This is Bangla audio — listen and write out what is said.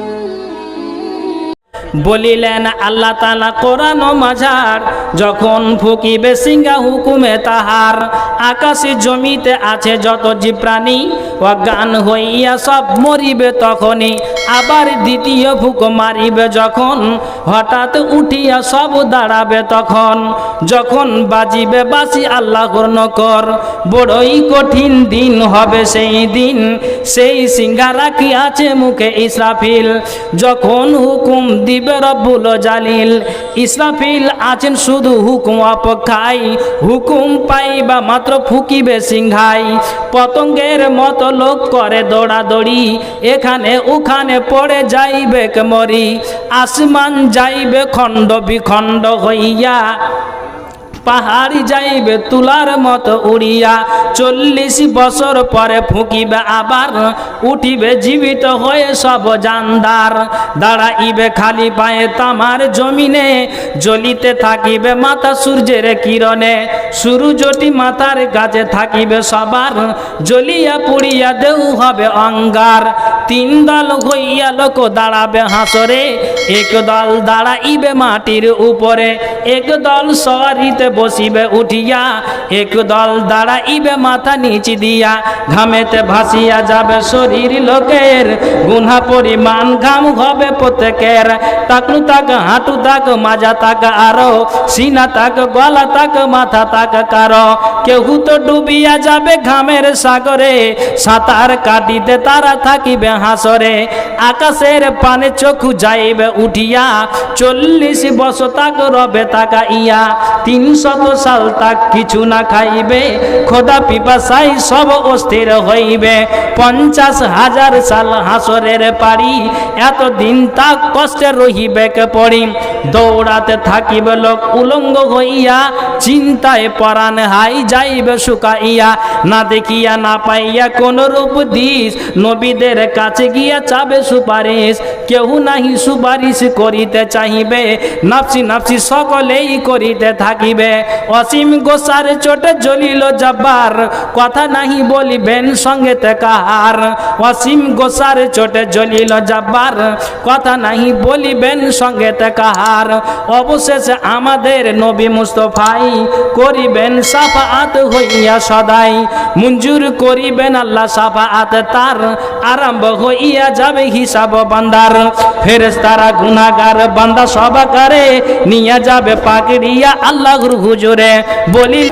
Mm-hmm. বলিলেন, আল্লাহ তালা কোরআন মাঝার যখন ফুকিবে সিঙ্গা হুকুমে তাহার। আকাশে জমিতে আছে যত জীবপ্রাণী, অজ্ঞান হইয়া সব মরিবে তখনই। আবার দ্বিতীয় ফুক মারিবে যখন, হঠাৎ উঠিয়া সব দাঁড়াবে তখন। যখন বাজিবে বাসি আল্লাহর নকর, বড়ই কঠিন দিন হবে সেই দিন। সেই সিঙ্গারা কি আছে মুখে ইসরাফিল। যখন হুকুম দিবে রব্বুল জালিল। ইসরাফিল আছেন শুধু হুকুম অপেক্ষায়। হুকুম পাইবা মাত্র ফুকিবে সিংহাই পতঙ্গের মতো লোক করে দৌড়াদৌড়ি। এখানে ওখানে পড়ে যাইবে মরি। আসমান যাইবে খণ্ড বিখণ্ড হইয়া। পাহাড়ি যাইবে তুলার মতো উড়িয়া। চল্লিশ বছর পরে ফুকিবে আবার, উঠিবে জীবিত হয়ে সব জানদার। দাঁড়াইবে খালি পায়ে তামার জমিনে, জ্বলিতে থাকিবে মাথা সূর্যের কিরণে। সূর্যটি মাথার কাছে থাকিবে সবার, জ্বলিয়া পুড়িয়া দেউ হবে অঙ্গার। তিন দল হইয়া লোক দাঁড়াবে হাসরে এক দল দাঁড়াইবে মাটির উপরে, এক দল সরিতে বসিবে উঠিয়া, এক দল দাঁড়াইবে মাথা নিচি দিয়া, ঘামেতে ভাসিয়া যাবে শরীর লোকের গুনা পরিমাণ ঘাম হবে প্রত্যেকের তাকলু তাক, হাঁটু তাক, মাজা তাক, আরও, সিনা তাক, গলা তাক, মাথা তাক, কারও কেহু তো ডুবিয়া যাবে ঘামের সাগরে, সাঁতার কাটিতে তারা থাকিবে হাসরে, আকাশের পানে চোখ যাইবে উঠিয়া চল্লিশ বছর তাক রবে তাকা ইয়া তিন শত সাল তাক কিছু না খাইবে, খোদা পিপাসাই সব অস্থির হইবে। পঞ্চাশ হাজার সাল হাসরের পারি এতদিন তাক কষ্টে রহিবে কে পড়ি। দৌড়াতে থাকিবে লোক উলঙ্গ হইয়া, চিন্তায় পরাণ হাই যাইবে শুকাইয়া। না দেখিয়া না পাইয়া কোন রূপ দিস, নবীদের কাছে গিয়া চাবে সুপারিশ, কেউ নাহি সুপারিশ করিতে চাহিবে নাপসি নাপসি সকলেই করিতে থাকিবে। অসীম গোসার চোটে জ্বলিল জব্বার, কথা নাহি বলিবেন সঙ্গে কাহার। অসীম গোসার চোটে জ্বলিল জব্বার, কথা নাহি বলিবেন সঙ্গে কাহার। অবশেষে আমাদের নবী মুস্তফাই করিবেন সাফাত হইয়া সদাই। মঞ্জুর করিবেন আল্লাহ সাফাত তার, আরম্ভ হইয়া যাবে হিসাব বান্দার। ফেরেস্তারা গুনাগার বান্দা সবাকারে নিয়ে যাবে পাকড়িয়া আল্লাহর হুজুরে। বলি